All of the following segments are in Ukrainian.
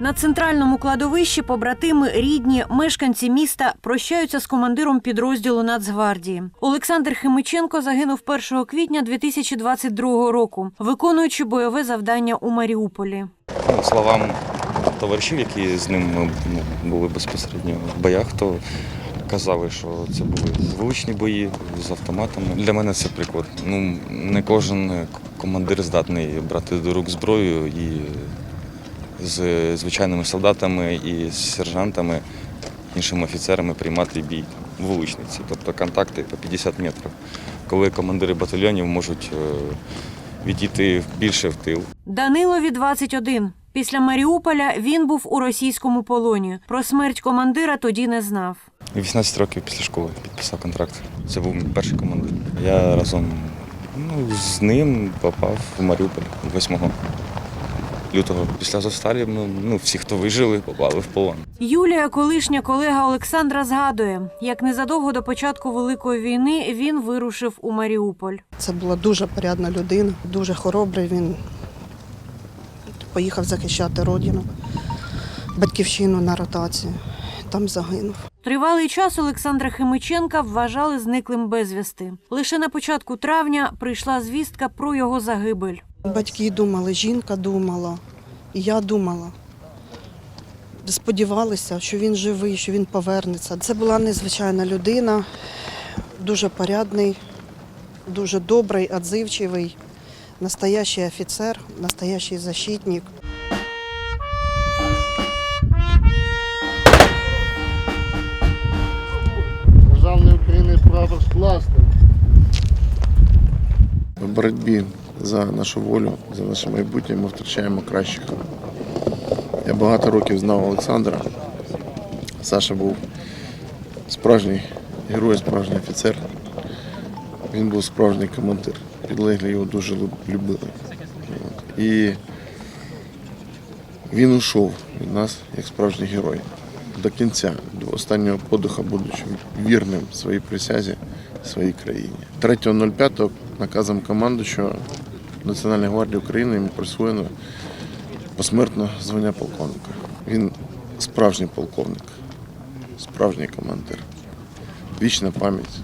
На центральному кладовищі побратими, рідні, мешканці міста прощаються з командиром підрозділу Нацгвардії. Олександр Химиченко загинув 1 квітня 2022 року, виконуючи бойове завдання у Маріуполі. Ну, словам товаришів, які з ним ну, були безпосередньо в боях, то казали, що це були вуличні бої з автоматами. Для мене це приклад. Ну, не кожен командир здатний брати до рук зброю і з звичайними солдатами і з сержантами, іншими офіцерами приймати бій в вуличниці, тобто контакти по 50 метрів. Коли командири батальйонів можуть е, відійти більше в тил. Данилові 21. Після Маріуполя він був у російському полоні. Про смерть командира тоді не знав. 18 років після школи підписав контракт. Це був мій перший командир. Я разом ну, з ним попав в Маріуполь 8 лютого. Після Азовсталі ну, ну, всі, хто вижили, попали в полон. Юлія, колишня колега Олександра, згадує, як незадовго до початку Великої війни він вирушив у Маріуполь. Це була дуже порядна людина, дуже хоробрий. Він поїхав захищати родину, батьківщину на ротацію. Там загинув. Тривалий час Олександра Химиченка вважали зниклим безвісти. Лише на початку травня прийшла звістка про його загибель. Батьки думали, жінка думала, і я думала. Сподівалися, що він живий, що він повернеться. Це була незвичайна людина, дуже порядний, дуже добрий, відзивчивий, настоящий офіцер, настоящий защитник. Державної України прапор скласти. В боротьбі за нашу волю, за наше майбутнє ми втрачаємо кращих. Я багато років знав Олександра. Саша був справжній герой, справжній офіцер. Він був справжній командир. Підлеглі його дуже любили. І він ушов від нас як справжній герой. До кінця, до останнього подиха, будучи вірним своїй присязі, своїй країні. 3.05 наказом командуючого Національної гвардії України йому присвоєно посмертно звання полковника. Він справжній полковник, справжній командир. Вічна пам'ять.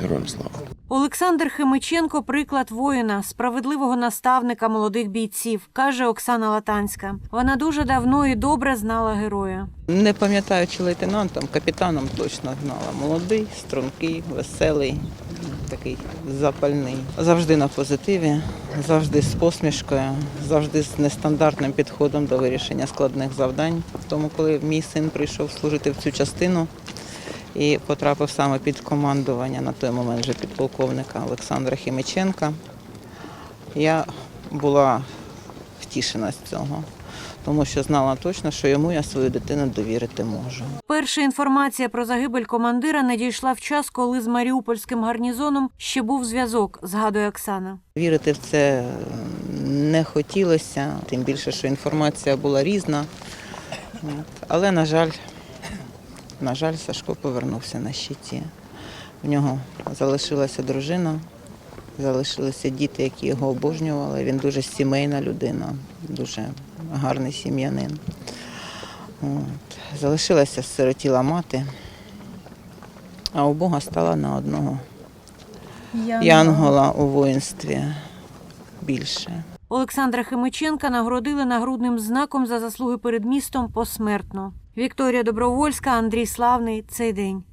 Героям слава. Олександр Химиченко приклад воїна, справедливого наставника молодих бійців, каже Оксана Латанська. Вона дуже давно і добре знала героя. Не пам'ятаю, чи лейтенантом, капітаном точно знала. Молодий, стрункий, веселий, такий запальний. Завжди на позитиві, завжди з посмішкою, завжди з нестандартним підходом до вирішення складних завдань. Тому, коли мій син прийшов служити в цю частину і потрапив саме під командування на той момент вже підполковника Олександра Хімиченка, я була втішена з цього тому що знала точно, що йому я свою дитину довірити можу. Перша інформація про загибель командира надійшла в час, коли з Маріупольським гарнізоном ще був зв'язок, згадує Оксана. Вірити в це не хотілося, тим більше, що інформація була різна. Але, на жаль, на жаль, Сашко повернувся на щиті. В нього залишилася дружина, залишилися діти, які його обожнювали. Він дуже сімейна людина, дуже гарний сім'янин. От. Залишилася сиротіла мати, а у Бога стала на одного янгола у воїнстві більше. Олександра Химиченка нагородили нагрудним знаком за заслуги перед містом посмертно. Вікторія Добровольська, Андрій Славний. Цей день.